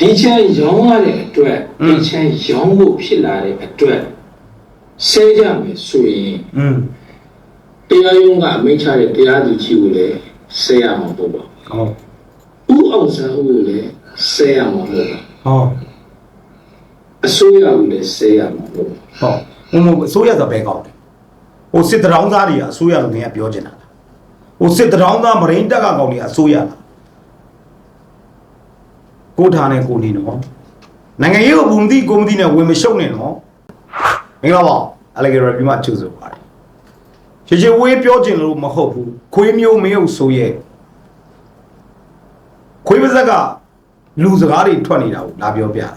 ဒီချမ်းရောင်းရတဲ့အတွက်ဒီချမ်းရောင်းဖို့ဖြစ်လာတဲ့အတွက်ဆဲကြမယ်ဆိုရင်တရားရုံးကအမိန့်ချတဲ့တရားသူကြီးကိုလည်းဆဲရမှာပေါ့ပါဟုတ်ဦးအောင်စားဦးကိုလည်းဆဲရမှာပေါ့ပါဟုတ်အစိုးရကိုလည်းဆဲရမှာပေါ့ဟုတ်ဦးတို့အစိုးရဆိုဘယ်ကောင်းလဲဟိုစစ်တရောင်းသားတွေကအစိုးရလို့ငါပြောချင်တာဟိုစစ်တရောင်းသားမရိန်တက်ကကောင်းတွေကအစိုးရလား ကိုထားနဲ့ကိုနေနော်နိုင်ငံရေးကိုဘုံတိကိုမတိနဲ့ဝင်မရှုံနဲ့နော်မင်္ဂလာပါအလေဂရပြမချူဆိုပါတယ်ချေချေဝေးပြောချင်လို့မဟုတ်ဘူးခွေးမျိုးမင်းတို့ဆိုရဲ့ခွေးပါဇက်ကလူစကားတွေထွက်နေတာကိုလာပြောပြတာ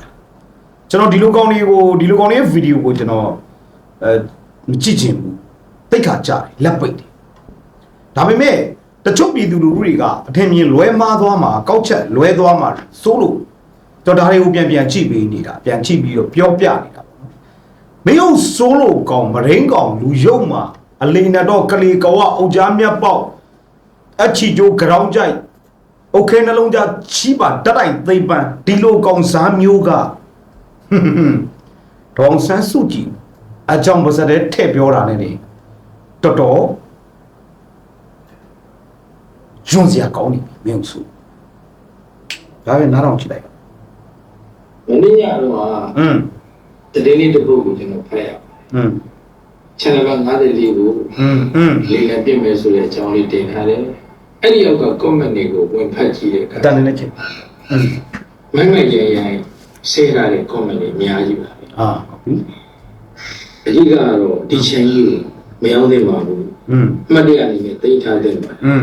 ကျွန်တော်ဒီလိုကောင်းလေးကိုဒီလိုကောင်းလေးရဲ့ဗီဒီယိုကိုကျွန်တော်အဲမကြည့်ချင်ဘူးတိတ်ခါကြတယ်လက်ပိတ်တယ်ဒါပေမဲ့ တချို့ပြည်သူလူထုတွေကအထင်မြင်လွဲမှားသွားမှာကောက်ချက်လွဲသွားမှာစိုးလို့ကျွန်တော်ဒါတွေကိုပြန်ပြန်ကြည့်ပေးနေတာပြန်ကြည့်ပြီးတော့ပြောပြနေတာပေါ့နော်မင်းတို့စိုးလို့ကောင်းမရင်းကောင်းလူယုံမှာအလိန်တော့ကလေးကောအုတ်ကြားမြတ်ပေါက်အချီကျိုးကြောင်းကြိုက်โอเคနှလုံးသားချီးပါတက်တိုင်သိမ့်ပန်းဒီလိုကောင်စားမျိုးက ဒေါအောင်ဆန်းစုကြည်အကြောင်းပါစတဲ့ထည့်ပြောတာနဲ့နေတော်တော် ဂျွန်စရာကောင်းနေပြီမင်းစုဒါပဲနားထောင်ကြည့်လိုက် မနေ့ညတော့ဟာ อืม တတိလေးတစ်ပုဒ်ကိုကျွန်တော်ဖတ်ရအောင် อืม ချန်နယ်က54ကို อืมอืม လေလံပြင်မယ်ဆိုတဲ့အကြောင်းလေးတင်ထားတယ်အဲ့ဒီအောက်က comment တွေကိုဝင်ဖတ်ကြည့်တဲ့အခါ အတန်နဲ့ချင်းอืม မမရရရဆဲထားတဲ့ comment တွေအများကြီးပါပဲ อ่าဟုတ်ပြီ အကြီးကတော့ဒီချန်ကြီးကိုမရောက်သင့်ပါဘူး อืม အမှတ်တရအနေနဲ့သိထားသင့်ပါတယ် อืม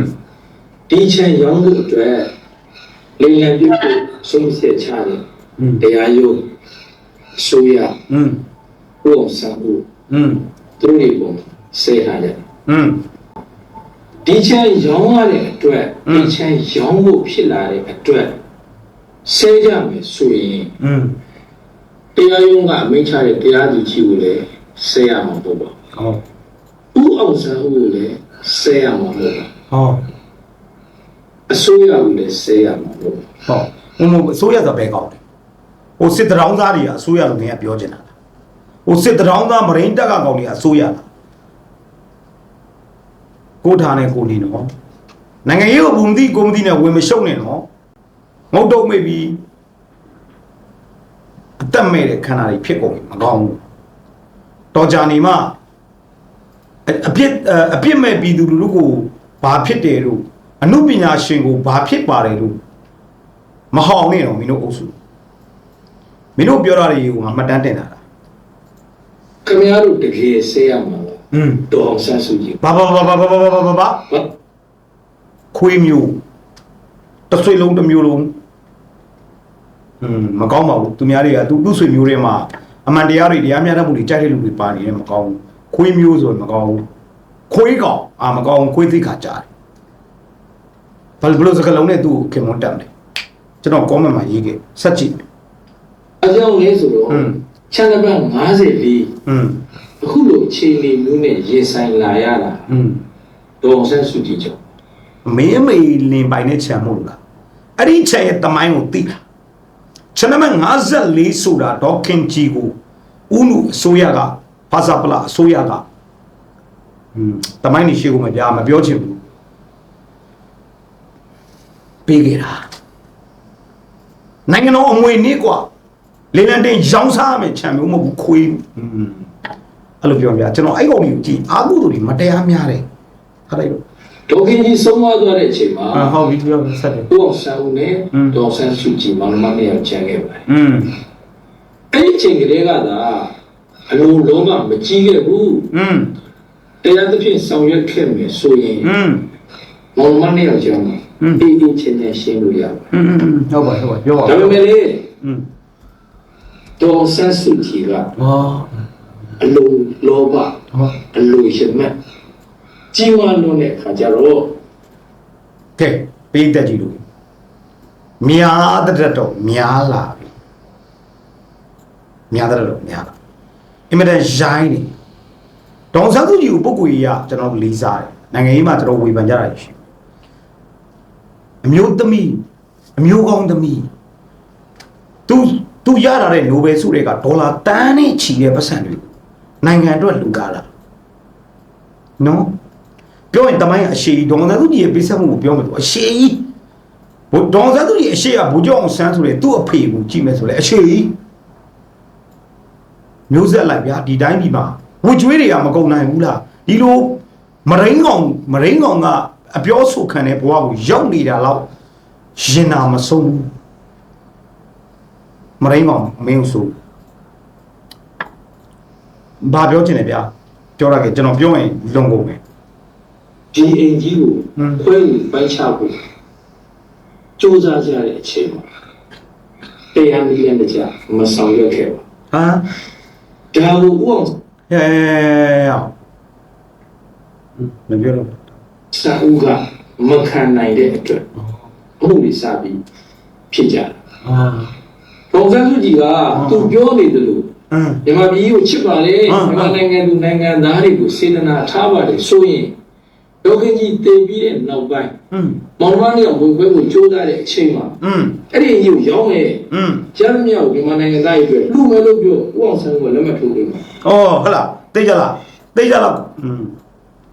ဒီချင်ရောင်းလို့အတွက်လေလံပြုတ်ဆုံးဖြတ်ချတယ်တရားရုံးအစိုးရအင်းဥပစာဘူးအင်းသူတို့တွေပုံစေထားတယ်အင်းဒီချင်ရောင်းရတဲ့အတွက်ဒီချင်ရောင်းဖို့ဖြစ်လာတဲ့အတွက်ဆဲကြမယ်ဆိုရင်အင်းတရားရုံးကမိန့်ချတဲ့တရားသူကြီးကိုလည်းဆဲရမှာပေါ့ပေါ့ဟုတ်ဥအောင်စာဘူးကိုလည်းဆဲရမှာပေါ့ဟုတ် အစိုးရကိုလည်းဆဲရမှာပေါ့ပါဟောဟိုအစိုးရဆိုဘဲကောင်းတယ်ဟိုစစ်တရောင်းသားတွေကအစိုးရလို့ငါပြောချင်တာလားဟိုစစ်တရောင်းသားမရိန်းတက်ကကောင်တွေကအစိုးရလားကိုထားနဲ့ကိုနေနော်နိုင်ငံရေးကိုဘုံတိကိုမတိနဲ့ဝင်မရှုံနဲ့နော်ငုတ်တုတ်မိတ်ပြီးအသက်မဲ့တဲ့ခန္ဓာတွေဖြစ်ကုန်ပြီမကောင်းဘူးတော်ကြနေမှအအပြစ်အအပြစ်မဲ့ပြည်သူလူထုကိုဘာဖြစ်တယ်လို့ အမှုပညာရှင်ကိုဘာဖြစ်ပါတယ်လို့မဟောင်းနဲ့တော့မင်းတို့အုပ်စုမင်းတို့ပြောတာတွေကိုငါမှတ်တမ်းတင်တာလား ခင်ဗျားတို့တကယ်ဆဲရမှာလား อืม ဒေါအောင်ဆန်းစုကြည် ဘာဘာဘာဘာဘာဘာဘာဘာဘာ ဘာ ခွေးမျိုးတစ်ဆွေလုံးတစ်မျိုးလုံးอืมမကောင်းပါဘူးသူများတွေကသူသူ့ဆွေမျိုးတွေမှာအမှန်တရားတွေတရားမျှတမှုတွေကြိုက်တဲ့လူတွေပါနေတယ်မကောင်းဘူးခွေးမျိုးဆိုရင်မကောင်းဘူးခွေးကောင်အာမကောင်းဘူးခွေးသိခါကြားတယ် ဘာလို့ဘလို့စကလုံးနဲ့သူ့ကိုခင်မွန်းတက်တယ်ကျွန်တော် comment မှာရေးခဲ့ဆက်ကြည့် အကြောင်းလဲဆိုတော့ อืม ချန်နံပါတ်54 อืม အခုလိုအခြေအနေမျိုးနဲ့ရင်ဆိုင်လာရတာ อืม ဒေါအောင်ဆန်းစုကြည်ကြောင့် မင်းအမေလင်ပိုင်တဲ့ခြံမို့လို့လားအဲ့ဒီခြံရဲ့တမိုင်းကိုသိလားခြံနံပါတ်54ဆိုတာဒေါက်ခင်ကြီးကိုဦးနုအစိုးရကဖာစာပလာအစိုးရကอืมတမိုင်းနေရှိကိုမပြမပြောချင်ဘူး ပေးခဲ့တာနိုင်ငံတော်အမွေနည်းกว่าလေလံတင်ရောင်းစားမယ်ခြံမျိုးမဟုတ်ဘူးခွေးอืมအဲ့လိုပြောပြကျွန်တော်အဲ့ကောင်ကြီးကိုကြည့်အာဟုသူတွေမတရားများတယ်ဟာလိုက်လို့ ဒေါခင်ကြီးဆုံးသွားသွားတဲ့အချိန်မှာ အာဟုတ်ပြီပြောဆက်တယ် ဦးအောင်ဆန်းဦးနဲ့ อืม ဒေါအောင်ဆန်းစုကြည်မောင်နှမနှစ်ယောက်ချန်ခဲ့ပါတယ် อืม အဲ့ဒီအချိန်ကလေးကသာအလုံးလုံးကမကြီးခဲ့ဘူး อืม တရားသဖြင့်ဆောင်ရွက်ခဲ့မယ်ဆိုရင် อืม မောင်နှမနှစ်ယောက်ကြောင့် อืม အေးအေးချင်ချင်ရှင်းလို့ရပါဟုတ်ပါဟုတ်ပါပြောပါဒါပေမဲ့လေတော်ဆန်းစုကြည်ကအော်အလိုလောဘအလိုရှင်မဲ့ကြီးဝါလို့တဲ့အခါကျတော့ကဲပေးတတ်ကြည့်လို့မြားတတ်တော့များလာပြီမြားတတ်တော့များလာအင်မတန်ရိုင်းနေဒေါန်ဆန်းစုကြည်ကိုပုဂ္ဂိုလ်ကြီးကကျွန်တော်လေးစားတယ်နိုင်ငံရေးမှာကျွန်တော်ဝေဖန်ကြတာရှိ အမျိုးသမီးအမျိုးကောင်းသမီး तू तू ရလာတဲ့ Nobel ဆုတွေကဒေါ်လာတန်းနဲ့ချီတဲ့ပတ်စံတွေနိုင်ငံအတွက်လူကားတာနော်ပြောရင်တမိုင်းအရှိဒေါ်လာသူကြီးရဲ့ပေးဆက်မှုကိုပြောမယ်သူအရှိကြီးဘုဒေါ်လာသူကြီးအရှိကဘူကျောင်းအောင်ဆန်းဆိုတဲ့သူ့အဖေကိုကြည့်မယ်ဆိုလေအရှိကြီးမျိုးဆက်လိုက်ဗျာဒီတိုင်းဒီမှာဝကြွေးတွေကမကုန်နိုင်ဘူးလားဒီလိုမရင်းကောင်မရင်းကောင်က အပြောဆိုခံတဲ့ဘဝကိုရောက်နေတာတော့ရင်နာမဆုံးဘူးမရင်းကောင်မင်းဆိုဘာပြောချင်လဲဗျာပြောရခဲ့ကျွန်တော်ပြောရင်လွန်ကုန်မယ်ဒီအိမ်ကြီးကိုဟွန်းခွဲယူပိုက်ချဖို့စူးစမ်းကြတဲ့အချိန်မှာတရားနည်းနဲ့မကြမဆောင်ရွက်ခဲ့ပါဟမ်ဒါကိုဥအောင်ဟဲ့မပြောတော့ စာအုပ်ကမခံနိုင်တဲ့အတွက်ဘုံတွေစပြီးဖြစ်ကြတာ။ပုံစံစုကြည်ကသူပြောနေတယ်လို့မြန်မာပြည်ကိုချစ်ပါလေမြန်မာနိုင်ငံသူနိုင်ငံသားတွေကိုစေတနာထားပါလေဆိုရင်ဒေါခင်ကြီးတည်ပြီးတဲ့နောက်ပိုင်းမောင်မလေးကဝင်ခွဲကိုကြိုးစားတဲ့အချိန်မှာအဲ့ဒီကြီးကိုရောင်းရဲ့ကျမ်းမြောက်မြန်မာနိုင်ငံသားတွေအတွက်လူမဲ့လို့ပြောဦးအောင်ဆန်းကလက်မထိုးပေးပါ။အော်ဟုတ်လားသိကြလားသိကြလား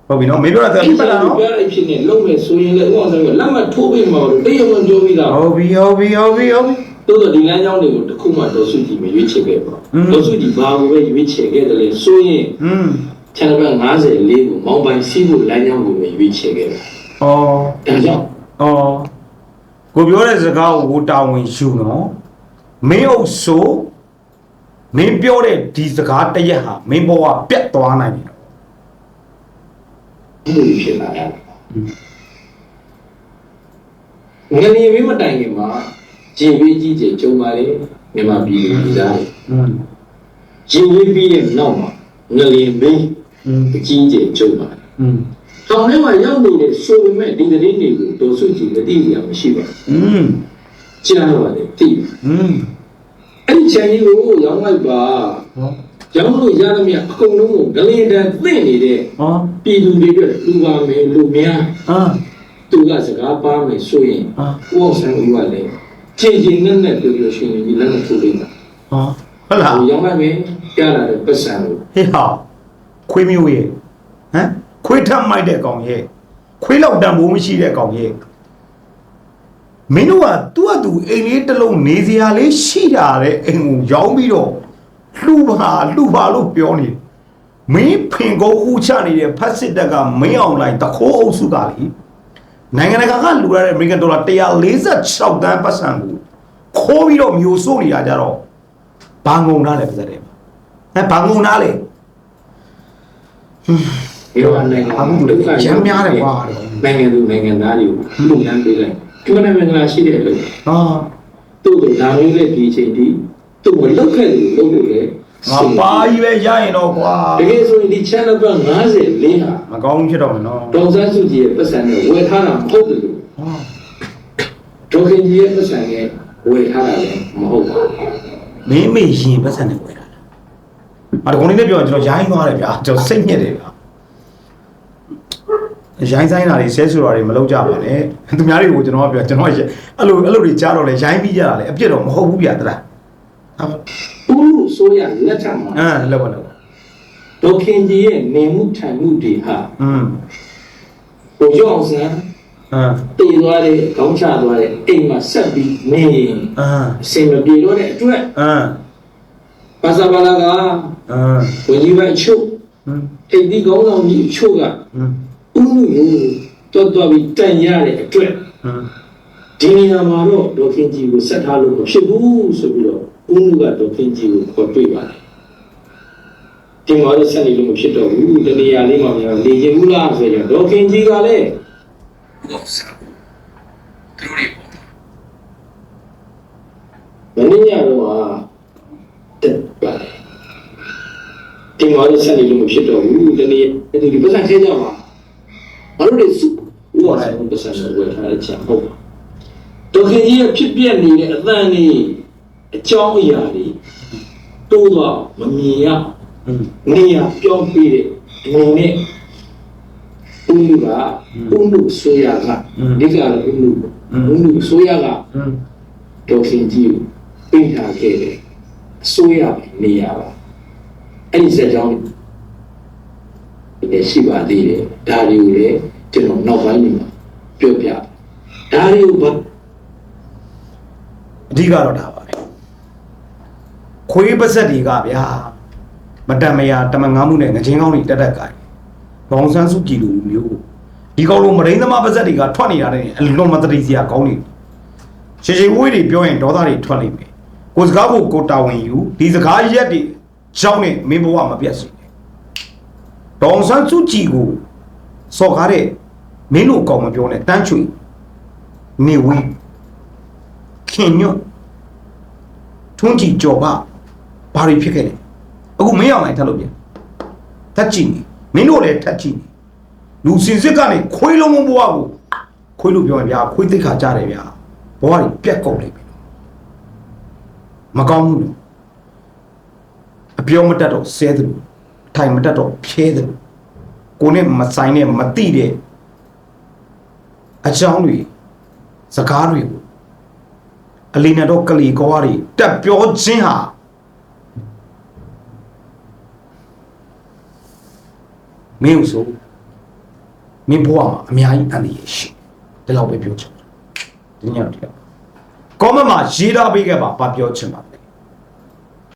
ဟုတ်ပြီနော်မင်းပြောတာသိပါလားနော်ပြောရဖြစ်နေလုံမဲ့ဆိုရင်လည်းဥအောင်ဆိုရင်လက်မထိုးပေးမှာလို့တရားဝင်ပြောပြီးသားဟုတ်ပြီဟုတ်ပြီဟုတ်ပြီဟုတ်ပြီတို့တော့ဒီလမ်းကြောင်းတွေကိုတစ်ခုမှဒေါ်စုကြည်မရွေးချယ်ခဲ့ပါဒေါ်စုကြည်ဘာကိုပဲရွေးချယ်ခဲ့တယ်လဲဆိုရင်อืม channel 54ကိုမောင်းပိုင်းစီးဖို့လမ်းကြောင်းကိုပဲရွေးချယ်ခဲ့တယ်ဩဒါကြောင့်ဩကိုပြောတဲ့စကားကိုကိုတာဝန်ယူနော်မင်းအုပ်ဆိုမင်းပြောတဲ့ဒီစကားတရက်ဟာမင်းဘဝပြတ်သွားနိုင်တယ် လို့ဖြစ်လာတာငလျင်ပြီးမတိုင်ခင်မှာဂျင်ပေးကြီးကြီးကျုံပါလေမြန်မာပြည်လူကြီးသားဂျင်ပေးပြီးတဲ့နောက်မှာငလျင်ပြီးအကြီးကြီးကျုံပါလေတောင်ထဲမှာရောက်နေတဲ့ဆိုပေမဲ့ဒီသတင်းတွေကိုဒေါ်စုကြည်မသိရမရှိပါဘူးကြားပါတယ်သိပါအဲ့ဒီချန်ကြီးကိုရောင်းလိုက်ပါ ရောင်းလို့ရသမျှအကုန်လုံးကိုငလျင်တန်သိနေတဲ့ဟောပြည်သူတွေအတွက်လူပါမယ်လူများအာသူကစကားပါမယ်ဆိုရင်အာဥအောင်ဆန်းဦးကလည်းချင်းချင်းနဲ့နဲ့ပြောပြောရှင်ရင်လက်မထိုးလိမ့်မယ်ဟောဟုတ်လားဟိုရောင်းလိုက်မယ်ကြားလာတဲ့ပတ်စံကိုဟေးဟာခွေးမျိုးရဲ့ဟမ်ခွေးထမ်းမိုက်တဲ့ကောင်ရဲ့ခွေးလောက်တန်ဖိုးမရှိတဲ့ကောင်ရဲ့မင်းတို့ကသူ့အတူအိမ်လေးတစ်လုံးနေစရာလေးရှိတာတဲ့အိမ်ကိုရောင်းပြီးတော့ လှူပါလှူပါလို့ပြောနေတယ်မင်းဖင်ကုန်းဦးချနေတဲ့ဖက်စစ်တက်ကမင်းအောင်လိုက်တခိုးအုပ်စုကလေနိုင်ငံတကာကလူရတဲ့အမေရိကန်ဒေါ်လာ146တန်းပတ်စံကိုခိုးပြီးတော့မျိုးစိုးနေတာကြတော့ဘာငုံသားလဲပါစတဲ့ဟမ်ဘာငုံသားလဲဒီတော့နိုင်ငံအခုဒုက္ခရမ်းများတယ်ကွာနိုင်ငံသူနိုင်ငံသားတွေကိုလူလန်းပေးလိုက်ဒီမနိုင်ငံကရှိတဲ့လူဟာသူ့ကိုဒါမျိုးနဲ့ဒီချိန်ဒီ သူ့ကိုလောက်ခဲ့တယ်လို့လုပ်လို့လေငါပါကြီးပဲရရင်တော့ကွာတကယ်ဆိုရင်ဒီ channel က54ဟာမကောင်းဘူးဖြစ်တော့မယ်နော်ဒေါ်စန်းစုကြည်ရဲ့ပတ်စံနဲ့ဝယ်ထားတာမဟုတ်ဘူးလို့ဟာဒေါ်ခင်ကြီးရဲ့ပတ်စံနဲ့ဝယ်ထားတာလည်းမဟုတ်ပါဘူးမင်းမေရင်ပတ်စံနဲ့ဝယ်တာလားအတကောင်လေးနဲ့ပြောရင်ကျွန်တော်ရိုင်းသွားတယ်ဗျာကျွန်တော်စိတ်ညစ်တယ်ဗျာရိုင်းဆိုင်တာတွေဆဲဆူတာတွေမလုပ်ကြပါနဲ့သူများတွေကိုကျွန်တော်ကပြောကျွန်တော်ကအဲ့လိုအဲ့လိုတွေကြားတော့လေရိုင်းပြီးကြတာလေအပြစ်တော့မဟုတ်ဘူးဗျာတလား ဥလူဆိုရလက်ထမှာအဲလက်ပါလက်ပါဒေါခင်ကြီးရဲ့နေမှုထိုင်မှုတွေဟာอืมဟိုရောက်စမ်းအဲတည်သွားတဲ့ခေါင်းချသွားတဲ့အိမ်မှာဆက်ပြီးနေရင်အာအစင်မပြေတော့တဲ့အတွက်အာဘာသာဘာသာကအာဝင်ကြီးပဲအချို့အိမ်ဒီခေါင်းဆောင်ကြီးအချို့ကဥလူကိုတော်တော်ပြီးတန်ရတဲ့အတွက်ဒီနေရာမှာတော့ဒေါခင်ကြီးကိုဆက်ထားလို့မဖြစ်ဘူးဆိုပြီးတော့ ဦးလူကဒေါ်ခင်ကြီးကိုခေါ်တွေ့ပါတယ်ဒီမှာတော့ဆက်နေလို့မဖြစ်တော့ဘူးတနေရာလေးမှာများနေချင်ဘူးလားဆိုရင်ဒေါ်ခင်ကြီးကလည်းဟုတ်ဆာသူတို့တွေမင်းညတော့ဟာတက်ပါတယ်ဒီမှာတော့ဆက်နေလို့မဖြစ်တော့ဘူးတနေရာဒီပတ်စံခဲကြပါဘာလို့လဲစုဥပဒေပတ်စံကိုဝယ်ထားတဲ့ချက်ဟုတ်ပါဒေါခင်ကြီးရဲ့ဖြစ်ပြနေတဲ့ အသံนี่ အကြောင်းအရာတွေတိုးတော့မမြင်ရနေရပြောင်းပြီးတဲ့ငုံနဲ့ဥနုကဥနုဆိုရကဒီကလည်းဥနုဥနုဆိုရကဒေါ်ခင်ကြီးကိုပြင်ထားခဲ့တယ်အဆိုရနေရပါအဲ့ဒီစကြောင်းလည်းရှိပါသေးတယ်ဒါတွေကိုလည်းကျွန်တော်နောက်ပိုင်းမှာပြောပြဒါတွေကိုအဓိကတော့ဒါ ခွေးပါဇက်တွေကဗျာမတန်မယာတမငားမှုနဲ့ငချင်းကောင်းတွေတက်တက်ကြိုင်ဘောင်ဆန်းစုကြည်လူမျိုးဒီကောင်လိုမရင်းသမားပါဇက်တွေကထွက်နေတာတဲ့အလွန်မတရိစရာကောင်းနေရှေရှေဝေးတွေပြောရင်ဒေါသတွေထွက်လိမ့်မယ်ကိုစကားကိုကိုတာဝန်ယူဒီစကားရက်တွေကြောင်းနဲ့မင်းဘဝမပြတ်စေနဲ့ဒေါင်ဆန်းစုကြည်ကိုစော်ကားတဲ့မင်းတို့အကောင်မပြောနဲ့တန်းချွေနေဝင်းခင်ညွတ်ထွန်းကြည်ကြော်ပါ ဘာတွေဖြစ်ခဲ့လဲအခုမင်းအောင်လိုက်ထပ်လို့ပြန်ထပ်ကြည့်နေမင်းတို့လည်းထပ်ကြည့်နေလူစင်စစ်ကနေခွေးလုံးမဘဝကိုခွေးလို့ပြောရင်ဗျာခွေးသိက္ခာကြတယ်ဗျာဘဝတွေပြက်ကုန်လိမ့်မယ်မကောင်းဘူးလို့အပြောမတတ်တော့ဆဲတယ်လို့အထိုင်မတတ်တော့ဖြဲတယ်လို့ကိုနဲ့မဆိုင်နဲ့မတိတဲ့အကြောင်းတွေစကားတွေကိုအလီနာတော့ကလီကောရီတက်ပြောခြင်းဟာ မင်းဆိုမင်းဘဝမှာအများကြီးအန္တရာယ်ရှိတယ်ဒီလောက်ပဲပြောချင်တယ်ဒီညတော့ဒီကကောမမှာရေးထားပေးခဲ့ပါဘာပြောချင်ပါ